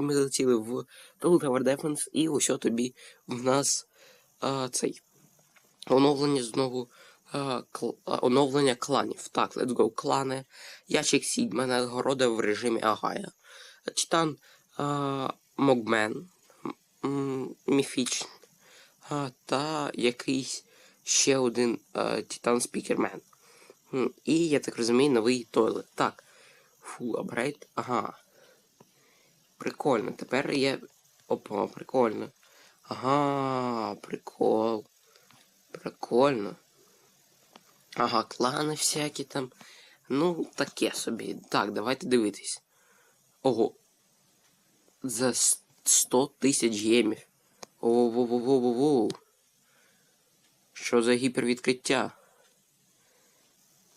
ми залетіли в Total Tower Defense, і ось тобі в нас а, цей оновлення знову. а, кл- оновлення кланів. Так, let's go, клани. Ячик Сідьма нагорода в режимі Агая. Титан Могмен. м, Міфіч. А, та якийсь ще один Титан Спікермен. І, я так розумію, новий тойлет. Так. Фу, апгрейд. Ага. Прикольно. Тепер є. Опа, прикольно. Ага, прикол. Прикольно. Ага, клани всякі там. Ну, таке собі. Так, давайте дивитись. Ого. За 100 тисяч гемів. Воу-воу-воу-воу-воу. Що за гіпервідкриття?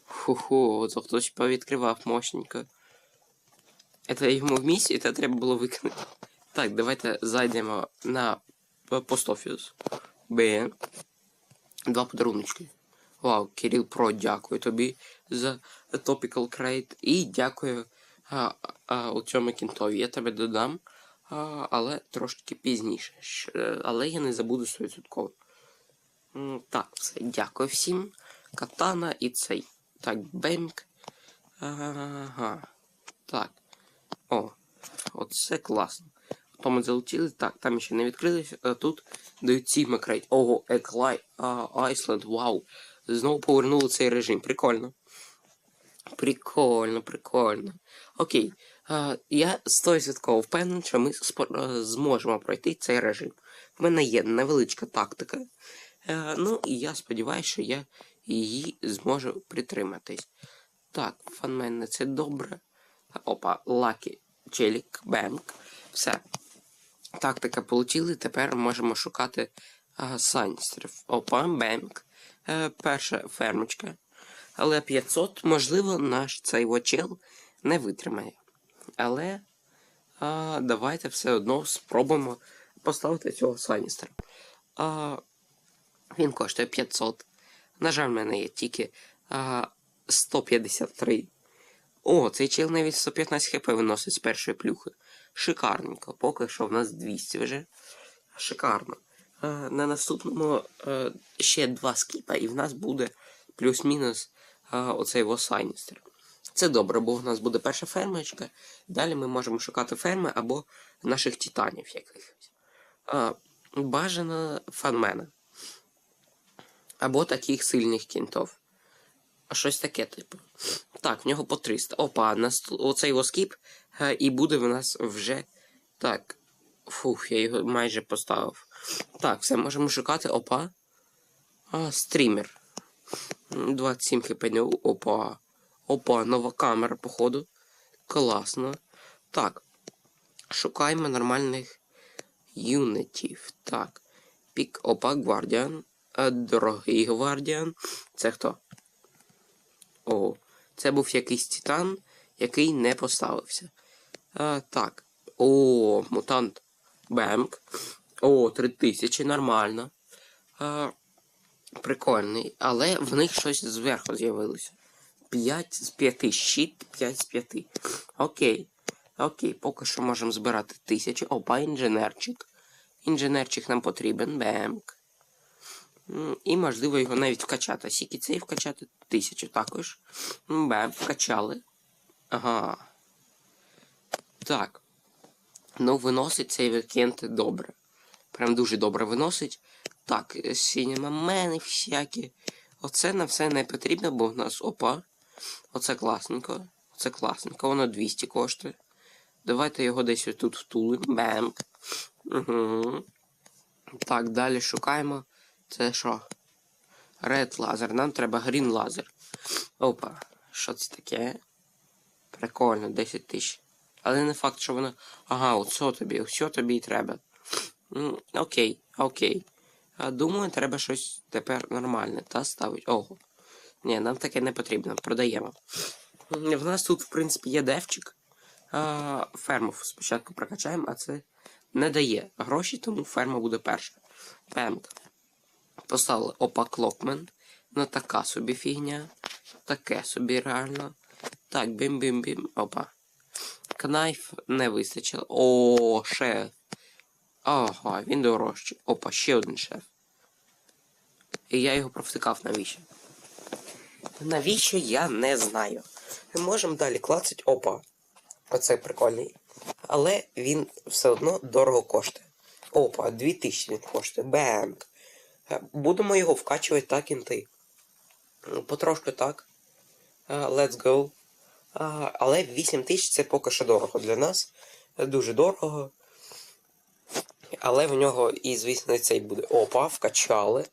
Ху-ху, то хтось повідкривав мощненько. Это йому в місії, це треба було виконати. Так, давайте зайдемо на постофіс. Б. Два подаруночки. Вау, Кирил Про, дякую тобі за Topical Crate. І дякую цьому кінтові. Я тебе додам, а, але трошки пізніше. Але я не забуду 100%. М, Так, все, дякую всім. Катана і цей. Так, Бемк. Ага. Так. О, оце класно. То ми залетіли, так, там ще не відкрились, а тут дають ці макрейт. Ого, Еклай, Айсленд, вау. Знову повернули цей режим. Прикольно. Прикольно, прикольно. Окей. А, я 100% впевнений, що ми е, зможемо пройти цей режим. В мене є невеличка тактика. Е, ну, і я сподіваюся, що я її зможу притриматись. Так, фанмен, це добре. Опа, лакі, челік, бемк. Все. Тактика полетіли, тепер можемо шукати а. Опа, бемк. Е, перша фермочка. Але 500, можливо, наш цей вочел не витримає. Але а, давайте все одно спробуємо поставити цього саністра. Він коштує 500. На жаль, в мене є тільки а, 153. О, цей чел навіть 115 хп виносить з першої плюхи. Шикарненько. Поки що в нас 200 вже. Шикарно. На наступному е, ще два скіпа, і в нас буде плюс-мінус е, оцей восайністер. Це добре, бо в нас буде перша фермочка. Далі ми можемо шукати ферми або наших титанів якихось. Бажано фанмена. Або таких сильних кінтов. А щось таке, типу. Так, в нього по 300. Опа, нас оцей воскіп, е, і буде в нас вже. Так. Фух, я його майже поставив. Так, все, можемо шукати. Опа. А, стрімер. 27 хп. Опа. Опа, нова камера, походу. Класно. Так. Шукаємо нормальних юнитів. Так. Пік. Опа, гвардіан. Е, Дорогий гвардіан. Це хто? О, це був якийсь титан, який не поставився. А, так. О, мутант. Бемк. О, 3000, нормально. А, прикольний. Але в них щось зверху з'явилося. 5 з 5. Щит 5 з 5. Окей. Окей, поки що можемо збирати 1000. Опа, інженерчик. Інженерчик нам потрібен. Бемк. І можливо його навіть вкачати. Скільки цей вкачати? Тисячу також. М, Бем, вкачали. Ага. Так. Ну, виносить цей вікенд добре. Прям дуже добре виносить. Так, сінемамени всякі. Оце на все не потрібно, бо в нас опа. Оце класненько. Оце класненько. Воно 200 коштує. Давайте його десь тут втулимо. Бемк. Угу. Так, далі шукаємо. Це що? Ред лазер. Нам треба грін лазер. Опа. Що це таке? Прикольно, 10 тисяч. Але не факт, що воно. Ага, оце тобі, все тобі і треба. Окей, окей. Думаю, треба щось тепер нормальне, та ставить. Ого. Ні, нам таке не потрібно, продаємо. В нас тут, в принципі, є девчик. А, ферму спочатку прокачаємо, а це не дає гроші, тому ферма буде перша. Пемк. Поставили опа клокмен. Ну така собі фігня. Таке собі реально. Так, бім-бім-бім. Опа. Kniffe не вистачило. О, шеф. Ага, він дорожчий. Опа, ще один шеф. І я його провтикав навіщо? Навіщо я не знаю. Ми можемо далі клацати. Опа. Оце прикольний. Але він все одно дорого коштує. Опа, 2000 він коштує. Бенк. Е, Будемо його вкачувати так інти. Ну, Потрошки так. Е, Let's go. Але 8 тисяч це поки що дорого для нас. Е, Дуже дорого. Але в нього і, звісно, цей буде. Опа, вкачали.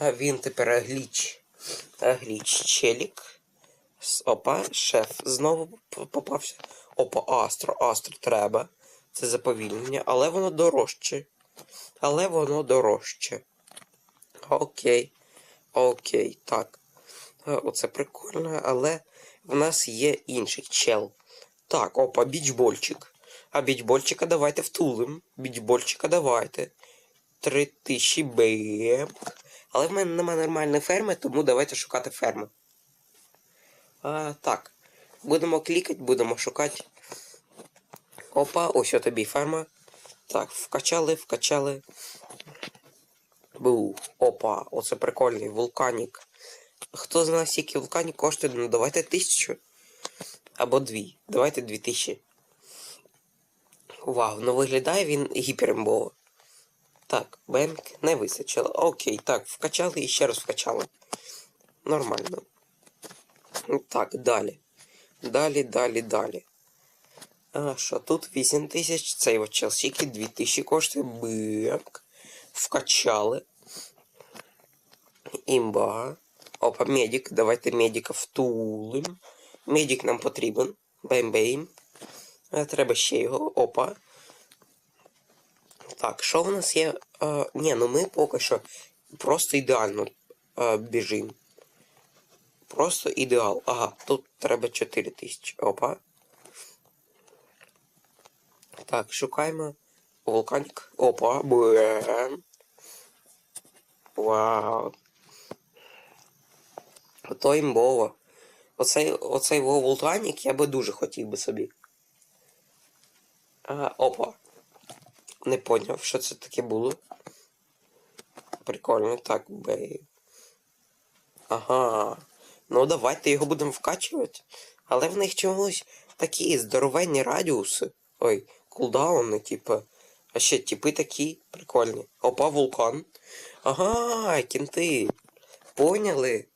Він тепер гліч. Е, Гліч челік. Опа, шеф знову попався. Опа, Астро, Астро треба. Це заповільнення, але воно дорожче. Але воно дорожче. Окей. Окей, так. Е, Оце прикольно, але в нас є інший чел. Так, опа, бічбольчик. А бічбольчика давайте втулим. Бічбольчика давайте. 3000 бем. Але в мене немає нормальної ферми, тому давайте шукати ферму. А, так. Будемо клікати, будемо шукати. Опа, ось тобі ферма. Так, вкачали, вкачали. Бу, опа, оце прикольний вулканік. Хто знає, скільки вулканік коштує? Ну давайте тисячу. Або дві. Давайте дві тисячі. Вау, ну виглядає він гіперімбово. Так, бенк не вистачило. Окей, так, вкачали і ще раз вкачали. Нормально. Так, далі. Далі, далі, далі. А що, тут 8 тисяч, цей от челсіки 2000 коштує. Бенк. Вкачали. Імба. Опа, медик. Давайте медика втулим. Медик нам потрібен. Бейм-бейм. Е, Треба ще його. Опа. Так, що в нас є? Е, ні, ну ми поки що просто ідеально е, біжимо. Просто ідеал. Ага, тут треба 4 тисячі. Опа. Так, шукаємо. Вулканік. Опа, бем. Вау. Ото імбово. Оцей, оцей вулканік я би дуже хотів би собі. А, опа. Не поняв, що це таке було. Прикольно, так, бей. Ага. Ну давайте його будемо вкачувати. Але в них чомусь такі здоровенні радіуси. Ой, кулдауни, типу. А ще типи такі прикольні. Опа, вулкан. Ага, кінти. Поняли?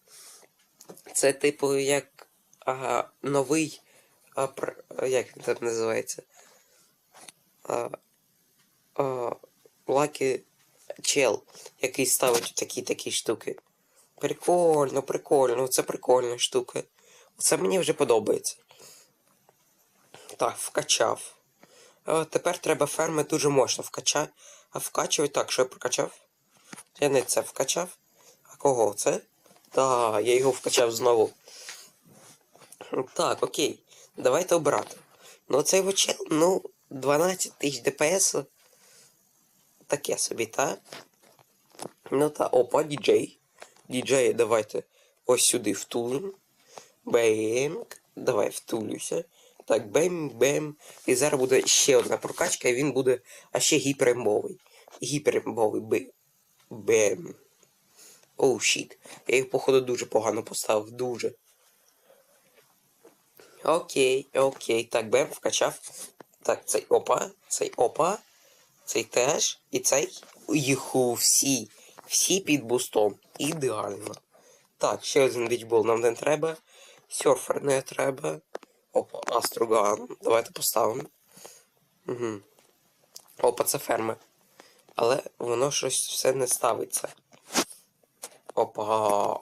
Це типу як ага, новий. А, як він там називається? А, а, Лакі чел, який ставить такі такі штуки. Прикольно, прикольно, це прикольна штука. Це мені вже подобається. Так, вкачав. А, тепер треба ферми дуже мощно вкачати. А вкачувати так, що я прокачав? Я не це вкачав. А кого це? Та, я його вкачав знову. Так, окей. Давайте обирати. Ну цей вочел, ну, 12 тисяч ДПС. Таке собі, та? Ну та, опа, діджей. Діджей, давайте ось сюди втулим. Бемк. Давай втулюся. Так, бем-бем. І зараз буде ще одна прокачка, і він буде а ще. Гіперембовий би. Бем. Оу, щіт. Я їх, походу, дуже погано поставив. Дуже. Окей, окей. Так, бем, вкачав. Так, цей опа, цей опа, цей теж. І цей. Їху, всі. Всі під бустом. Ідеально. Так, ще один бічбол нам не треба. Серфер не треба. Опа, Аструган. Давайте поставимо. Угу. Опа, це ферма. Але воно щось все не ставиться. Опа.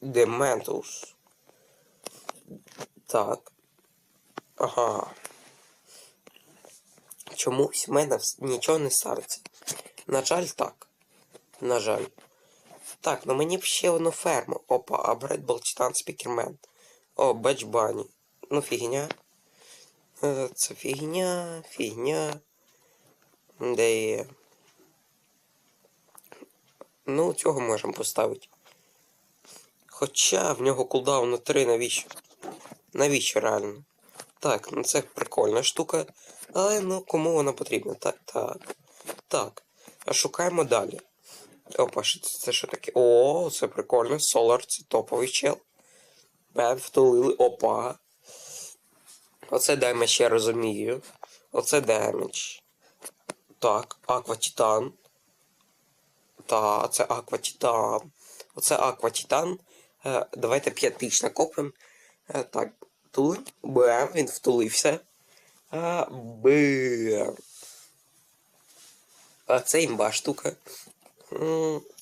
Дементус. Так. Ага. Чомусь в мене нічого не ставиться. На жаль, так. На жаль. Так, ну мені б ще одну ферму. Опа, а Бред Болчитан Спікермен. О, Беч Бані. Ну, фігня. Е, Це фігня, фігня. Де є. Ну, цього можемо поставити. Хоча в нього кулдаун на 3, навіщо? Навіщо реально? Так, ну це прикольна штука. Але ну кому вона потрібна? Так, так. Так. А шукаємо далі. Опа, це, це що таке? О, це прикольно. Solar, це топовий чел. Бем, втулили. Опа. Оце демедж, я розумію. Оце демедж. Так, Аква Титан. Та, це Аква Титан. Оце Аква. Е, давайте 5 тисяч накопимо. Е, так, тулим. Бем, він втулився. Бем. А це імба штука.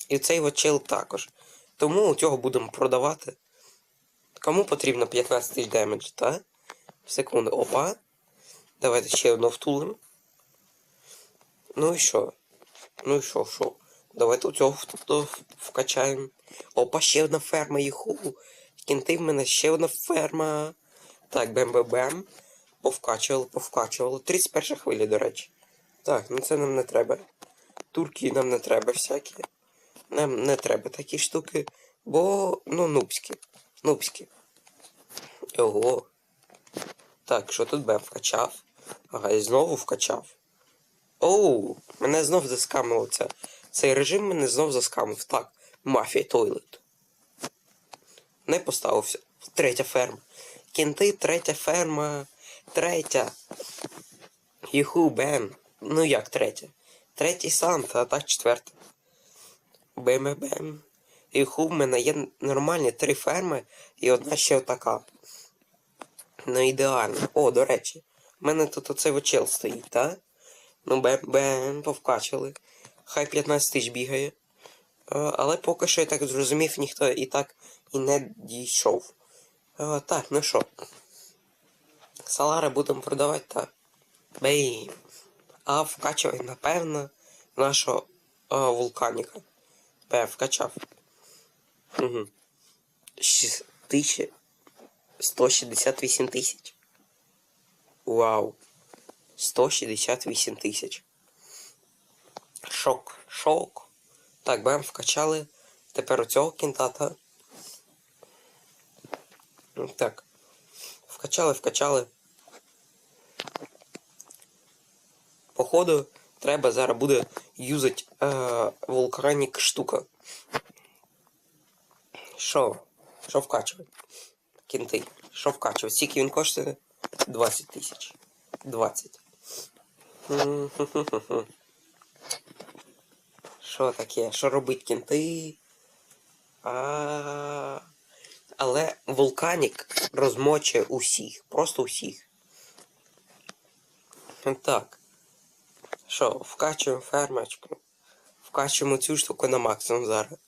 І цей от чел також. Тому цього будемо продавати. Кому потрібно 15 тисяч демедж, так? Секунду. Опа. Давайте ще одну втулим. Ну і що? Ну і що, що? Давайте у цього вкачаємо. Опа, ще одна ферма, їху. Кінти в мене ще одна ферма. Так, бем-бем-бем. Повкачували, повкачували. 31 хвиля, до речі. Так, ну це нам не треба. Турки нам не треба всякі. Нам не треба такі штуки, бо, ну, нубські. Нубські. Ого. Так, що тут Бем вкачав? Ага, і знову вкачав. Оу, мене знов заскамило це. Цей режим мене знов заскамив. Так, мафія тойлет. Не поставився. Третя ферма. Кінти, третя ферма. Третя. Юху, Бен. Ну як третя? Третій Санта, а так четверта. Бем-бем. Юху, в мене є нормальні три ферми і одна ще отака. Ну ідеально. О, до речі, в мене тут оцей очел стоїть, так? Ну бем-бем, повкачали. Хай 15 тисяч бігає. Е, Але поки що я так зрозумів, ніхто і так і не дійшов. Е, Так, ну що. Салари будемо продавати, так. Бей. А вкачувай, напевно, нашого е, вулканіка. Бе, вкачав. Угу. 168 тисяч. Вау. 168 тисяч. Шок. Шок. Так, бем, вкачали. Тепер у цього кінтата. Так. Вкачали, вкачали. Походу, треба зараз буде юзать е, вулканік штука. Що? Що вкачувати? Кінти. Що вкачувати? Скільки він коштує? 20 тисяч. 20. Що таке? Що робить кінти? А... Але вулканік розмочує усіх. Просто усіх. Так. Що, вкачуємо фермочку. Вкачуємо цю штуку на максимум зараз.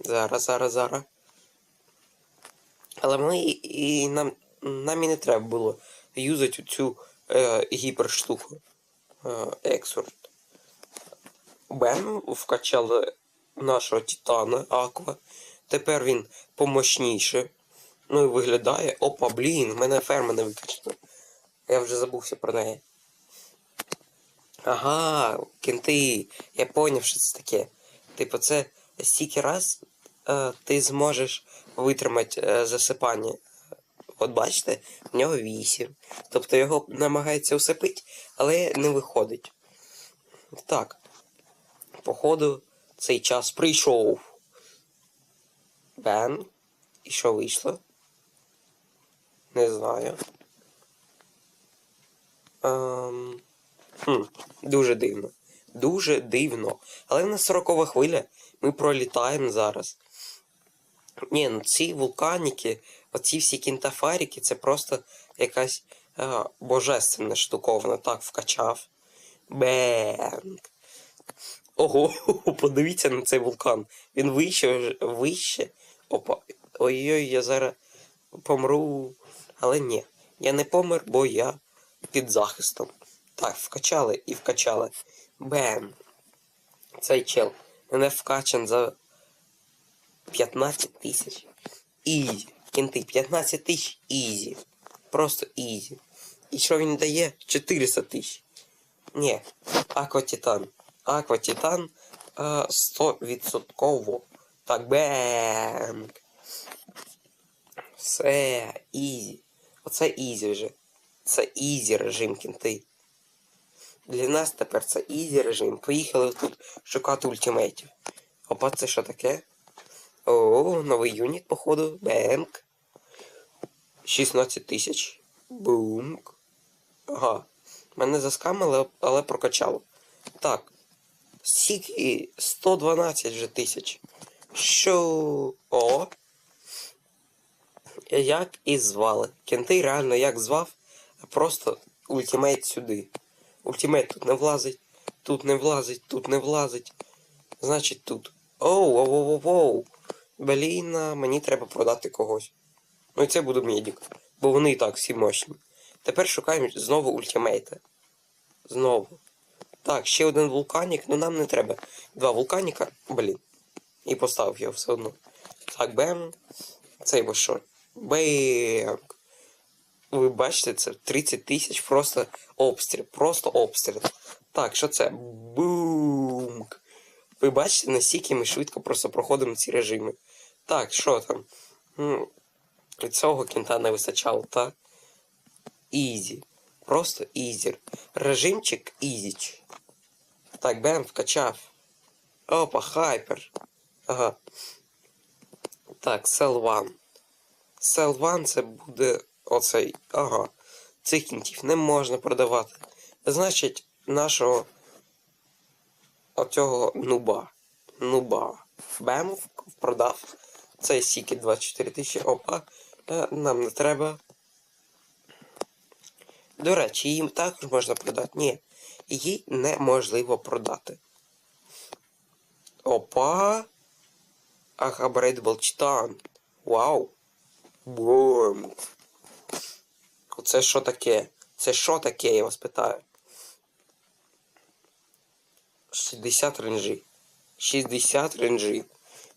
Зараз, зараз, зараз. Але ми і, нам, нам і не треба було юзати цю е, гіперштуку. Е, ексорт. Бем вкачали нашого Титана Аква. Тепер він помощніше. Ну і виглядає. Опа, блін, в мене ферма не викачана. Я вже забувся про неї. Ага, кінти. Я поняв, що це таке. Типу, це стільки раз е, ти зможеш витримати е, засипання. От бачите, в нього 8. Тобто його намагається усипити, але не виходить. Так. Походу, цей час прийшов. Бен. І що вийшло? Не знаю. Ем... Хм, дуже дивно. Дуже дивно. Але на 40 хвиля ми пролітаємо зараз. Ні, ну ці вулканіки, оці всі кінтафаріки, це просто якась е, божественна штуковина. Так, вкачав. Бенг. Ого, подивіться на цей вулкан. Він вище, вище. Опа. Ой-ой, я зараз помру. Але ні, я не помер, бо я під захистом. Так, вкачали і вкачали. Бем. Цей чел мене вкачан за 15 тисяч. Ізі. Кінти, 15 тисяч ізі. Просто ізі. І що він дає? 400 тисяч. Ні. Акватитан. Акватитан е, 100%. Так, бем. Все, ізі. Оце ізі вже. Це ізі режим кінти. Для нас тепер це ізі режим. Поїхали тут шукати ультимейтів. Опа, це що таке? О, новий юніт, походу. Бемк. 16 тисяч. Бумк. Ага. Мене заскамили, але прокачало. Так. Скільки 112 вже тисяч. Що? О. Як і звали. Кенти реально як звав, а просто ультимейт сюди. Ультимейт тут не влазить, тут не влазить, тут не влазить. Значить тут. Оу, оу, оу, оу. Блін, мені треба продати когось. Ну і це буде медик, бо вони і так всі мощні. Тепер шукаємо знову ультимейта. Знову. Так, ще один вулканік, ну нам не треба. Два вулканіка, блін. І поставив його все одно. Так, бем. Цей бо що? Бем. Ви бачите, це 30 тисяч просто обстріл. Просто обстріл. Так, що це? Бумк. Ви бачите, наскільки ми швидко просто проходимо ці режими. Так, що там? М, Цього кінта не вистачало, так? Ізі. Просто ізі. Режимчик ізіч. Так, бем, вкачав. Опа, хайпер. Ага. Так, Cell One. Cell One це буде оцей. Ага. Цих кінтів не можна продавати. Значить, нашого оцього нуба. Нуба. Бем продав. Цей сіки 24 тисячі. Опа. Е, Нам не треба. До речі, їм також можна продати. Ні. Її неможливо продати. Опа. Ах, Абрейдбл Читан. Вау. Бум. Оце що таке? Це що таке, я вас питаю? 60 ренжі. 60 ренжі.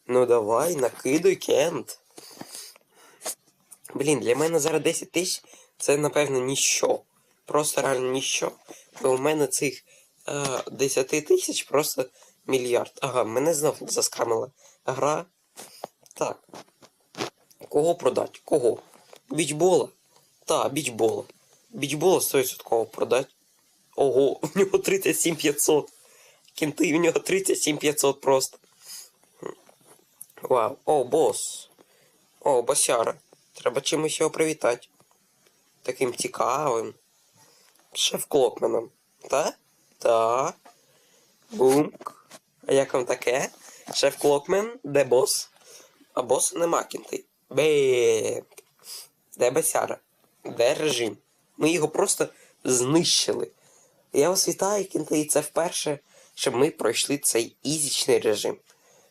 Ну давай, накидуй кент. Блін, для мене зараз 10 тисяч це, напевно, ніщо. Просто реально ніщо. Бо у мене цих е, 10 тисяч просто мільярд. Ага, мене знов заскамила гра. Так. Кого продати? Кого? Бічбола? Та, бічбола. Бічбола 100% продати. Ого, у нього 37 500. Кінти, у нього 37 500 просто. Вау. О, бос. О, босяра. Треба чимось його привітати. Таким цікавим. Шеф Клокменом. Та? Та. Бумк. А як вам таке? Шеф Клокмен, де бос? А боса нема кінти. Бек. Де босяра? Де режим? Ми його просто знищили. Я вас вітаю, кінти, і це вперше, щоб ми пройшли цей ізічний режим.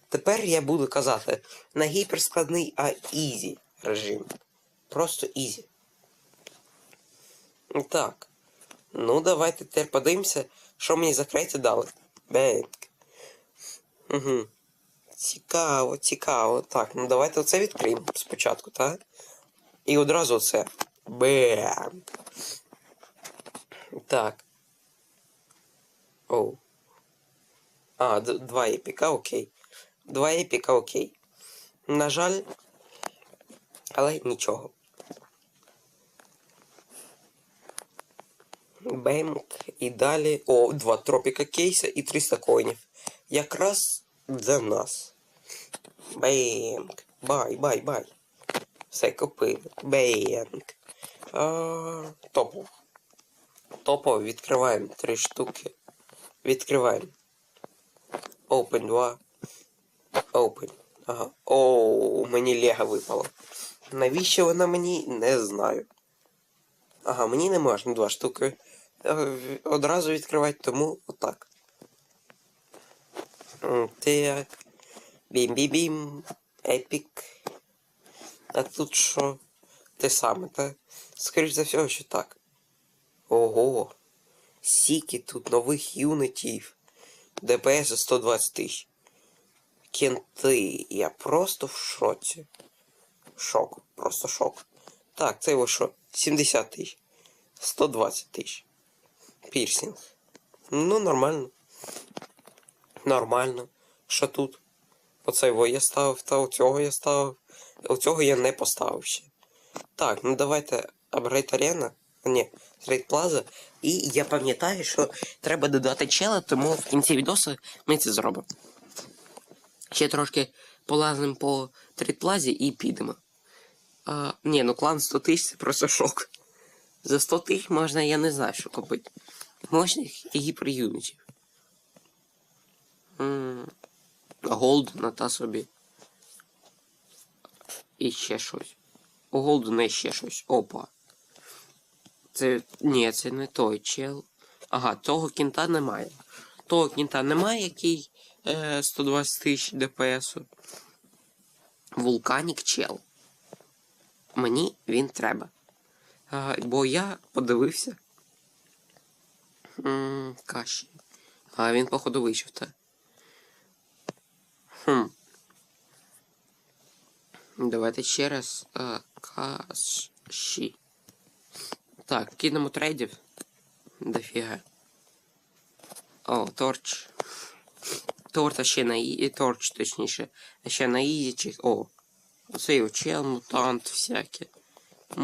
Тепер я буду казати не гіперскладний, а ізі режим. Просто ізі. Так. Ну, давайте тепер подивимося, що мені закрити дали. Бенк. Угу. Цікаво, цікаво. Так, ну давайте оце відкриємо спочатку, так? І одразу оце. Бем. Так. Оу. А, два епіка, окей. Два епіка, окей. На жаль, але нічого. Бемк і далі. О, два тропіка кейса і 300 коїнів. Якраз для нас. Бемк. Бай, бай, бай. Все купили. Бемк. А, топово. Відкриваємо три штуки. Відкриваємо. Open 2. Open. Ага. Оу, мені Лего випало. Навіщо вона мені? Не знаю. Ага, мені не можна два штуки одразу відкривати, тому отак. Так. Бім-бім-бім. Епік. А тут що? Те саме, так? Скоріш за всього, що так. Ого. Сіки тут нових юнитів. ДПС за 120 тисяч. Кенти. Я просто в шоці. Шок. Просто шок. Так, це його що? 70 тисяч. 120 тисяч. Пірсінг. Ну, нормально. Нормально. Що тут? Оце його я ставив, та оцього я ставив. Оцього я не поставив ще. Так, ну давайте Абрейт Арена? Ні, Рейд Плаза. І я пам'ятаю, що треба додати чела, тому в кінці відосу ми це зробимо. Ще трошки полазимо по Трейд Плазі і підемо. А, ні, ну клан 100 тисяч це просто шок. За 100 тисяч можна, я не знаю, що купити. Мощних і гіперюнітів. М, Голдена та собі. І ще щось. У Голдена ще щось. Опа. Це. Ні, це не той чел. Ага, того кінта немає. Того кінта немає, який е, 120 тисяч ДПСу. Вулканік чел. Мені він треба. А, бо я подивився. М, Каші. А він, походу, вийшов, так. Хм. Давайте ще раз. А, каші. Так, кинемо трейдів. Дофіга. О, торч. Торта ще на і. Торч, точніше. Ще на ізі. О. Оцей очел, мутант всякі.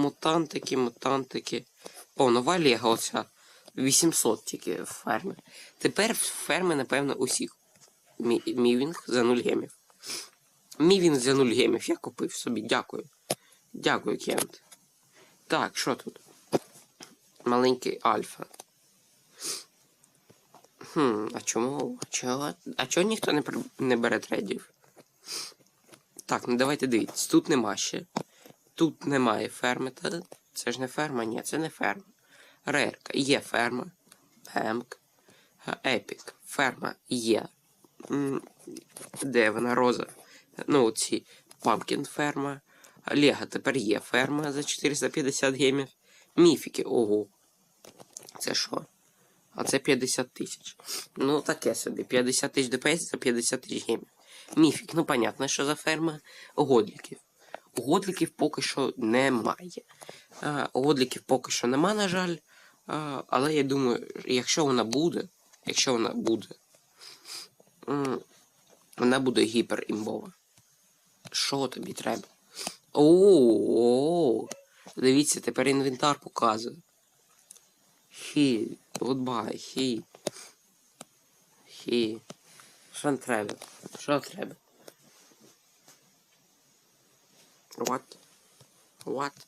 Мутантики, мутантики. О, нова лего оця. 800 тільки ферми. Тепер ферми, напевно, усіх. Мі мівінг за 0 гемів. Мівінг за 0 гемів. Я купив собі. Дякую. Дякую, Кент. Так, що тут? Маленький альфа. Хм, а чому? Чого? А чого ніхто не, при- не бере трейдів? Так, ну давайте дивіться. Тут нема ще. Тут немає ферми. Та це ж не ферма, ні, це не ферма. Рерка, є ферма. Емк. Епік. Ферма є. Де вона роза? Ну, ці Памкін ферма. Лего тепер є ферма за 450 гемів. Міфіки, ого. Це що? А це 50 тисяч. Ну, таке собі. 50 тисяч ДПС за 50 тисяч гемів. Міфік, ну понятно, що за ферма. Годліків. Годліків поки що немає. А, Годліків поки що нема, на жаль. Але я думаю, якщо вона буде, якщо вона буде, вона буде гіперімбова. Що тобі треба? О, дивіться, тепер інвентар показує. Хі, goodbye, хі. Хі. Що треба? Що треба? What? What?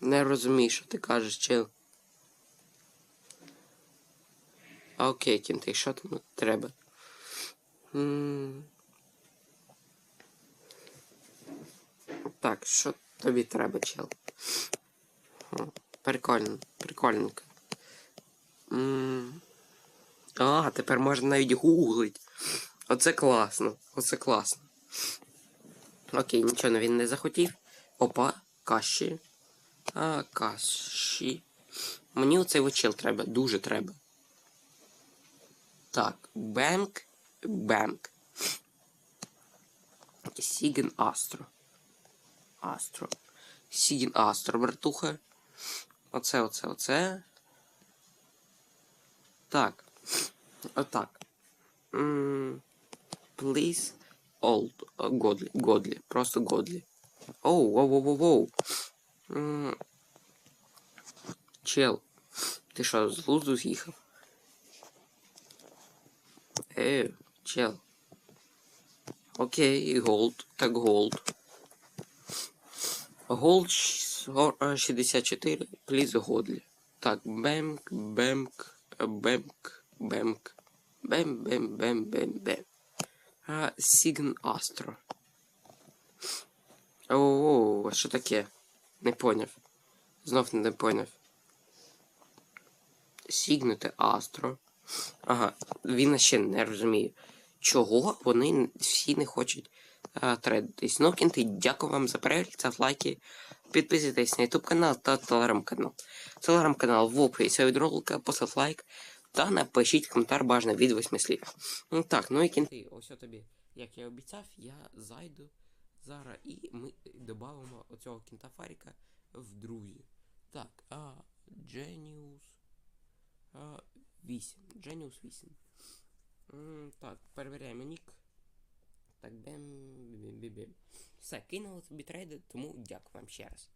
Не розумію, що ти кажеш, чел. А, Окей, кінти, що там треба? М. Так, що тобі треба, чел? Прикольно, прикольненько. М. А, тепер можна навіть гуглить. Оце класно. Оце класно. Окей, нічого він не захотів. Опа, каші. А, каші. Мені оцей вичил треба, дуже треба. Так, бенк, бенк. Сіген Астро. Астро. Сіген Астро, братуха. Оце, оце, оце. Так. Отак. Please. Old. Годлі. Годлі. Просто годлі. Оу, воу, воу, воу, воу. Чел. Ти що, з лузу з'їхав? Е, чел. Окей, голд. Так голд. Голд ш- го- е, 64, пліз годлі. Так, бемк, бемк, е, бемк, бемк. Бем, бем, бем, бем, бем. А, Сігн Астро. О, а що таке? Не поняв. Знов не поняв. Сігнути Астро. Ага, він ще не розуміє, чого вони всі не хочуть а, тредитись. Ну, кінти, дякую вам за перегляд, ставте лайки, підписуйтесь на YouTube канал та телеграм-канал. Телеграм-канал в описі від ролика, лайк та напишіть коментар бажано від восьми слів. Ну так, ну і кінти, ось тобі, як я обіцяв, я зайду зараз і ми додамо оцього кінта Фаріка в друзі. Так, а Genius а, 8. Genius 8. М, Так, перевіряємо нік. Так, бем, бем, бем, бем. Все, кинули тобі трейди, тому дякую вам ще раз.